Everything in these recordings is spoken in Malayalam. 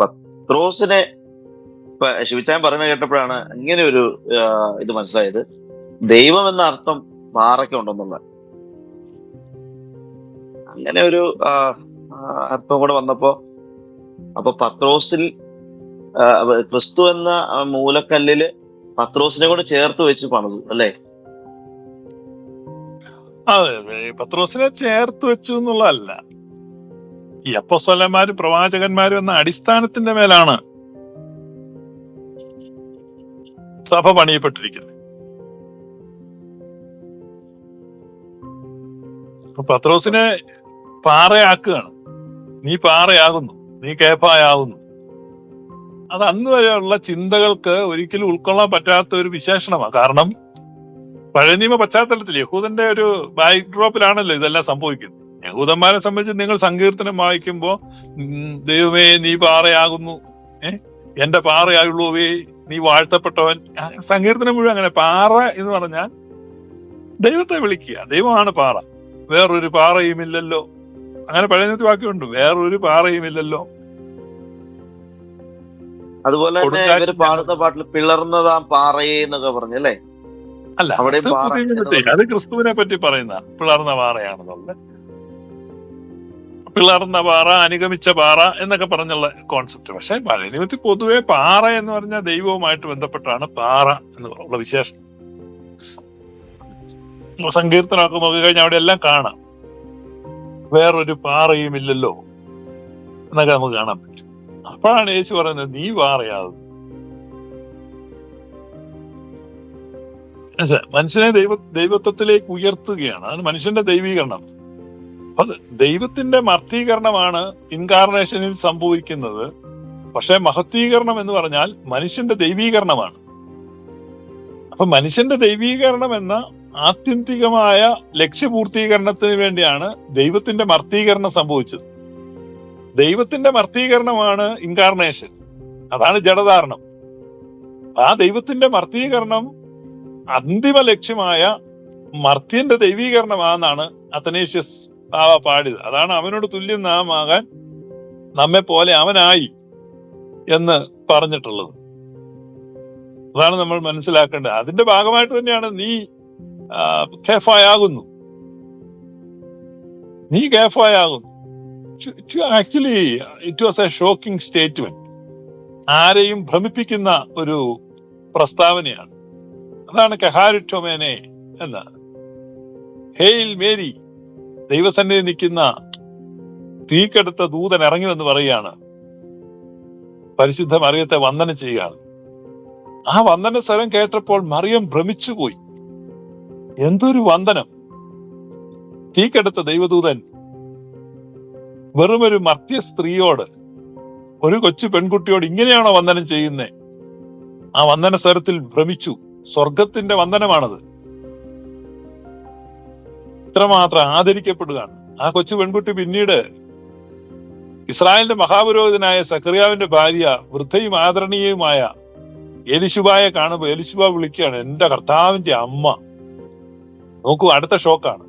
പത്രോസിനെ ശിവച്ചാൻ പറയുന്നത് കേട്ടപ്പോഴാണ് ഇങ്ങനെ ഒരു ഇത് മനസ്സിലായത്. ദൈവം എന്ന അർത്ഥം പാറയ്ക്ക് ഉണ്ടെന്നുള്ള. അങ്ങനെ ഒരു അർത്ഥം കൂടെ വന്നപ്പോ അപ്പൊ പത്രോസിൽ ക്രിസ്തു എന്ന മൂലക്കല്ലിൽ പത്രോസിനെ കൂടെ ചേർത്ത് വെച്ച് പണിതു അല്ലേ? അതെ പത്രോസിനെ ചേർത്ത് വെച്ചു എന്നുള്ളതല്ല. ഈ അപ്പൊസ്വലന്മാരും പ്രവാചകന്മാരും എന്ന അടിസ്ഥാനത്തിന്റെ മേലാണ് സഭ പണിയപ്പെട്ടിരിക്കുന്നത്. അപ്പൊ പത്രോസിനെ പാറയാക്കുകയാണ്. നീ പാറയാകുന്നു നീ കേപ്പായാകുന്നു അത് അന്ന് വരെയുള്ള ചിന്തകൾക്ക് ഒരിക്കലും ഉൾക്കൊള്ളാൻ പറ്റാത്ത ഒരു വിശേഷണമാണ് കാരണം പഴയ നിയമ പശ്ചാത്തലത്തിൽ യഹൂദന്റെ ഒരു ബാക്ക് ഡ്രോപ്പിലാണല്ലോ ഇതെല്ലാം സംഭവിക്കുന്നത്. യഹൂദന്മാരെ സംബന്ധിച്ച് നിങ്ങൾ സങ്കീർത്തനം വായിക്കുമ്പോ ദൈവമേ നീ പാറയാകുന്നു. ഏ? എന്റെ പാറയായുള്ളൂവേ നീ വാഴ്ത്തപ്പെട്ടവൻ. സങ്കീർത്തനം മുഴുവൻ അങ്ങനെ. പാറ എന്ന് പറഞ്ഞാൽ ദൈവത്തെ വിളിക്കുക. ദൈവമാണ് പാറ. വേറൊരു പാറയുമില്ലല്ലോ. അങ്ങനെ പഴയ നിയമത്തിൽ വാക്യമുണ്ട്. വേറൊരു പാറയുമില്ലല്ലോ. അതുപോലെ തന്നെ കൊടുങ്കാറ്റ് ഇവർ പാടുന്ന പാട്ടിൽ പിളർന്നതാം പാറയെ എന്നൊക്കെ പറഞ്ഞു അല്ലേ? അല്ല അത് ക്രിസ്തുവിനെ പറ്റി പറയുന്ന പിളർന്ന പാറയാണെന്നുള്ളത്. പിളർന്ന പാറ അനുഗമിച്ച പാറ എന്നൊക്കെ പറഞ്ഞുള്ള കോൺസെപ്റ്റ് പക്ഷെ പഴയ പൊതുവെ പാറ എന്ന് പറഞ്ഞാൽ ദൈവവുമായിട്ട് ബന്ധപ്പെട്ടാണ് പാറ എന്ന് ഉള്ള വിശേഷം. സങ്കീർത്തനമൊക്കെ നോക്കി കഴിഞ്ഞാൽ അവിടെ എല്ലാം കാണാം. വേറൊരു പാറയും ഇല്ലല്ലോ എന്നൊക്കെ നമുക്ക് കാണാൻ പറ്റും. അപ്പോഴാണ് യേശു പറയുന്നത് നീ പാറയാകും? മനുഷ്യനെ ദൈവ ദൈവത്വത്തിലേക്ക് ഉയർത്തുകയാണ്. അതാണ് മനുഷ്യന്റെ ദൈവീകരണം. അത് ദൈവത്തിന്റെ മർത്തീകരണമാണ് ഇൻകാർണേഷനിൽ സംഭവിക്കുന്നത്. പക്ഷെ മഹത്വീകരണം എന്ന് പറഞ്ഞാൽ മനുഷ്യന്റെ ദൈവീകരണമാണ്. അപ്പൊ മനുഷ്യന്റെ ദൈവീകരണം എന്ന ആത്യന്തികമായ ലക്ഷ്യപൂർത്തീകരണത്തിന് വേണ്ടിയാണ് ദൈവത്തിന്റെ മർത്തീകരണം സംഭവിച്ചത്. ദൈവത്തിന്റെ മർത്തീകരണമാണ് ഇൻകാർണേഷൻ അതാണ് ജഡധാരണം. ആ ദൈവത്തിന്റെ മർത്തീകരണം അന്തിമ ലക്ഷ്യമായ മർത്യന്റെ ദൈവീകരണമാണെന്നാണ് അത്തനേഷ്യസ് ബാവ പാടിയത് അതാണ് അവനോട് തുല്യം നാം ആകാൻ നമ്മെ പോലെ അവനായി എന്ന് പറഞ്ഞിട്ടുള്ളത്. അതാണ് നമ്മൾ മനസ്സിലാക്കേണ്ടത്. അതിന്റെ ഭാഗമായിട്ട് തന്നെയാണ് നീ കേഫായാകുന്നു നീ കേഫായാകുന്നു actually it was a shocking statement ആരെയും ഭ്രമിപ്പിക്കുന്ന ഒരു പ്രസ്താവനയാണ്. അതാണ് കഹാരിറ്റോമേനെ എന്ന്. ഹെയിൽ മേരി ദൈവസന്നിധി നിൽക്കുന്ന തീക്കെടുത്ത ദൂതൻ ഇറങ്ങി എന്ന് പറയുകയാണ്. പരിശുദ്ധ മറിയത്തെ വന്ദനം ചെയ്യുകയാണ്. ആ വന്ദന സ്വരം കേട്ടപ്പോൾ മറിയം ഭ്രമിച്ചുപോയി. എന്തൊരു വന്ദനം. തീക്കെടുത്ത ദൈവദൂതൻ വെറുമൊരു മർത്യ സ്ത്രീയോട് ഒരു കൊച്ചു പെൺകുട്ടിയോട് ഇങ്ങനെയാണോ വന്ദനം ചെയ്യുന്നത് ആ വന്ദന സ്വരത്തിൽ ഭ്രമിച്ചു. സ്വർഗത്തിന്റെ വന്ദനമാണത്. ഇത്രമാത്രം ആദരിക്കപ്പെടുകയാണ്. ആ കൊച്ചു പെൺകുട്ടി പിന്നീട് ഇസ്രായേലിന്റെ മഹാപുരോഹിതനായ സക്രിയാവിന്റെ ഭാര്യ വൃദ്ധയും ആദരണീയവുമായ എലിശുബായെ കാണുമ്പോൾ എലിശുബ വിളിക്കുകയാണ് എന്റെ കർത്താവിന്റെ അമ്മ. നോക്കൂ അടുത്ത ഷോക്കാണ്.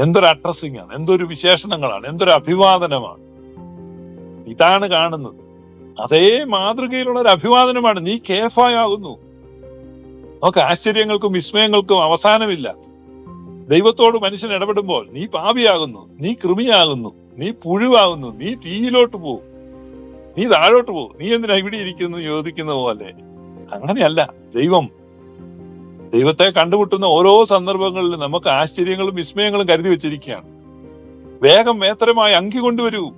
എന്തൊരു അഡ്രസ്സിംഗ് ആണ് എന്തൊരു വിശേഷണങ്ങളാണ് എന്തൊരു അഭിവാദനമാണ്. ഇതാണ് കാണുന്നത്. അതേ മാതൃകയിലുള്ള ഒരു അഭിവാദനമാണ് നീ കേഫായാകുന്നു. നമുക്ക് ആശ്ചര്യങ്ങൾക്കും വിസ്മയങ്ങൾക്കും അവസാനമില്ല. ദൈവത്തോട് മനുഷ്യൻ ഇടപെടുമ്പോൾ നീ പാപിയാകുന്നു നീ കൃമിയാകുന്നു നീ പുഴുവാകുന്നു നീ തീയിലോട്ട് പോകും നീ താഴോട്ട് പോകും നീ എന്തിനാ ഇവിടെ ഇരിക്കുന്നു ചോദിക്കുന്ന പോലെ. അങ്ങനെയല്ല ദൈവം ദൈവത്തെ കണ്ടുമുട്ടുന്ന ഓരോ സന്ദർഭങ്ങളിലും നമുക്ക് ആശ്ചര്യങ്ങളും വിസ്മയങ്ങളും കരുതി വെച്ചിരിക്കുകയാണ്. വേഗം മേത്തരമായി അങ്കി കൊണ്ടുവരൂ.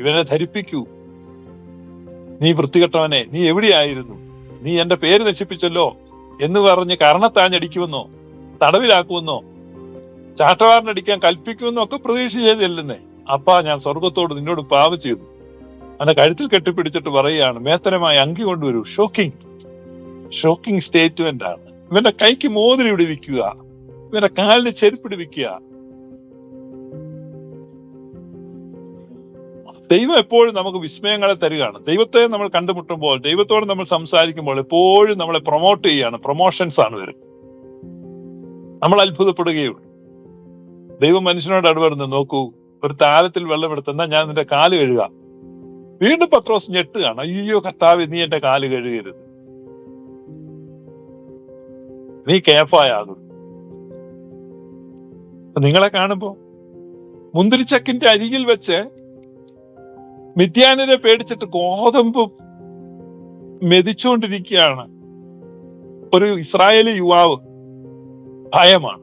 ഇവനെ ധരിപ്പിക്കൂ. നീ വൃത്തികെട്ടവനെ നീ എവിടെയായിരുന്നു? നീ എന്റെ പേര് നശിപ്പിച്ചല്ലോ. എന്ന് പറഞ്ഞ് കർണത്താഞ്ഞടിക്കുമെന്നോ തടവിലാക്കുമെന്നോ ചാട്ടവാറിനടിക്കാൻ കൽപ്പിക്കുമെന്നോ ഒക്കെ പ്രതീക്ഷ ചെയ്തില്ലെന്നേ. അപ്പാ ഞാൻ സ്വർഗത്തോട് നിന്നോട് പാപം ചെയ്തു. അവന്റെ കഴുത്തിൽ കെട്ടിപ്പിടിച്ചിട്ട് പറയുകയാണ് മേത്തരമായി അങ്കി കൊണ്ടുവരൂ. ഷോക്കിംഗ് ഷോക്കിംഗ് സ്റ്റേറ്റ്മെന്റ് ആണ്. ഇവന്റെ കൈക്ക് മോതിരി പിടിവിക്കുക ഇവന്റെ കാലിന് ചെരുപ്പിടിവിക്കുക ദൈവം എപ്പോഴും നമുക്ക് വിസ്മയങ്ങളെ തരികയാണ്. ദൈവത്തെ നമ്മൾ കണ്ടുമുട്ടുമ്പോൾ ദൈവത്തോട് നമ്മൾ സംസാരിക്കുമ്പോൾ എപ്പോഴും നമ്മളെ പ്രൊമോട്ട് ചെയ്യാണ് പ്രൊമോഷൻസ് ആണ് വരുന്നത് നമ്മൾ അത്ഭുതപ്പെടുകയുള്ളൂ. ദൈവം മനുഷ്യനോട് അടുവരുന്ന് നോക്കൂ ഒരു താരത്തിൽ വെള്ളം എടുത്തെന്നാ ഞാൻ നിന്റെ കാൽ കഴുകാം. വീണ്ടും പത്രോസ് ഞെട്ടുകയാണ് അയ്യോ കർത്താവ് നീ എന്റെ കാൽ കഴുകരുത്. നീ കേഫായാകും നിങ്ങളെ കാണുമ്പോ മുന്തിരിച്ചക്കിന്റെ അരികിൽ വെച്ച് മിഥ്യാനിനെ പേടിച്ചിട്ട് ഗോതമ്പ് മെതിച്ചുകൊണ്ടിരിക്കുകയാണ്. ഒരു ഇസ്രായേലി യുവാവ് ഭയമാണ്.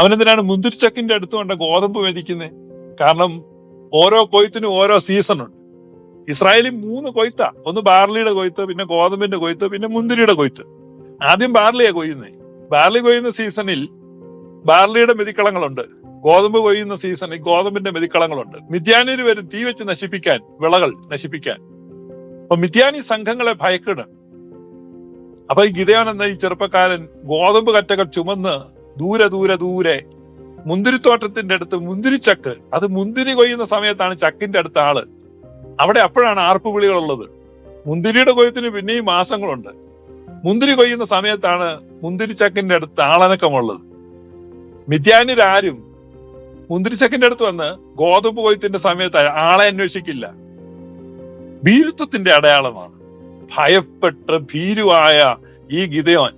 അവനെന്തിനാണ് മുന്തിരിച്ചക്കിന്റെ അടുത്ത് കൊണ്ട് ഗോതമ്പ് മെതിക്കുന്നത് കാരണം ഓരോ കൊയ്ത്തിനും ഓരോ സീസൺ ഉണ്ട്. ഇസ്രായേലി മൂന്ന് കൊയ്ത്ത. ഒന്ന് ബാർലിയുടെ കൊയ്ത്ത് പിന്നെ ഗോതമ്പിന്റെ കൊയ്ത്ത് പിന്നെ മുന്തിരിയുടെ കൊയ്ത്ത്. ആദ്യം ബാർലിയാ കൊയ്യുന്നത് ബാർലി കൊയ്യുന്ന സീസണിൽ ബാർലിയുടെ മെതിക്കളങ്ങളുണ്ട്. ഗോതമ്പ് കൊയ്യുന്ന സീസണിൽ ഗോതമ്പിന്റെ മെതിക്കളങ്ങളുണ്ട്. മിഥ്യാനിൽ വരും തീ വെച്ച് നശിപ്പിക്കാൻ വിളകൾ നശിപ്പിക്കാൻ. അപ്പൊ മിഥ്യാനി സംഘങ്ങളെ ഭയക്കണ് അപ്പൊ ഈ ഗിതയോൻ എന്ന ഈ ചെറുപ്പക്കാരൻ ഗോതമ്പ് കറ്റകൾ ചുമന്ന് ദൂരെ ദൂരെ ദൂരെ മുന്തിരിത്തോട്ടത്തിന്റെ അടുത്ത് മുന്തിരിച്ചക്ക് അത് മുന്തിരി കൊയ്യുന്ന സമയത്താണ് ചക്കിന്റെ അടുത്ത ആൾ. അവിടെ അപ്പോഴാണ് ആർപ്പുവിളികളുള്ളത് മുന്തിരിയുടെ കൊയ്ത്തിന് പിന്നെയും മാസങ്ങളുണ്ട്. മുന്തിരി കൊയ്യുന്ന സമയത്താണ് മുന്തിരിച്ചക്കിന്റെ അടുത്ത് ആളനക്കമുള്ളത്. മിഥ്യാനിരാരും മുന്തിരിച്ചക്കിന്റെ അടുത്ത് വന്ന് ഗോതമ്പ് കൊയ്ത്തിന്റെ സമയത്ത് ആളെ അന്വേഷിക്കില്ല. ഭീരുത്വത്തിന്റെ അടയാളമാണ്. ഭയപ്പെട്ട് ഭീരുവായ ഈ ഗിതയോൻ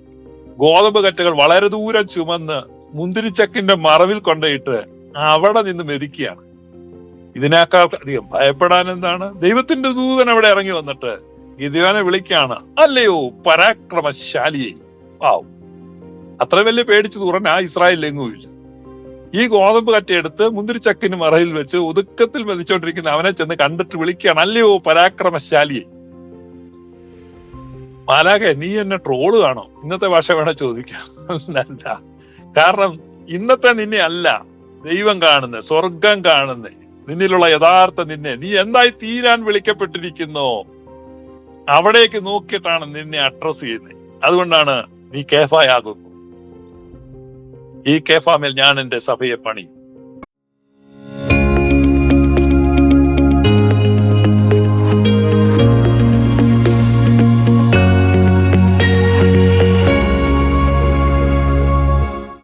ഗോതമ്പ് കറ്റകൾ വളരെ ദൂരം ചുമന്ന് മുന്തിരിച്ചക്കിന്റെ മറവിൽ കൊണ്ടയിട്ട് അവിടെ നിന്ന് മെതിക്കുകയാണ്. ഇതിനേക്കാൾ അധികം ഭയപ്പെടാൻ എന്താണ്? ദൈവത്തിന്റെ ദൂതൻ അവിടെ ഇറങ്ങി വന്നിട്ട് ഗിതയോനെ വിളിക്കാണ് അല്ലയോ പരാക്രമശാലിയെ. ആവും അത്ര വലിയ പേടിച്ചു തുറന്ന ആ ഇസ്രായേലിൽ എങ്ങുമില്ല ഈ ഗോതമ്പ് കറ്റയെടുത്ത് മുന്തിരിച്ചക്കിന് മറയിൽ വെച്ച് ഒതുക്കത്തിൽ മെതിച്ചോണ്ടിരിക്കുന്ന അവനെ ചെന്ന് കണ്ടിട്ട് വിളിക്കുകയാണ് അല്ലയോ പരാക്രമശാലിയെ. മാലാകെ നീ എന്നെ ട്രോൾ കാണോ? ഇന്നത്തെ ഭാഷ വേണോ ചോദിക്കാം അല്ല കാരണം ഇന്നത്തെ നിന്നെ അല്ല ദൈവം കാണുന്നത് സ്വർഗം കാണുന്നേ നിന്നിലുള്ള യഥാർത്ഥ നിന്നെ. നീ എന്തായി തീരാൻ വിളിക്കപ്പെട്ടിരിക്കുന്നോ? അവിടേക്ക് നോക്കിയിട്ടാണ് നിന്നെ അഡ്രസ് ചെയ്യുന്നത് അതുകൊണ്ടാണ് നീ കേഫായാകുന്നു. ഈ കേഫാമേൽ ഞാൻ എന്റെ സഭയെ പണിയും.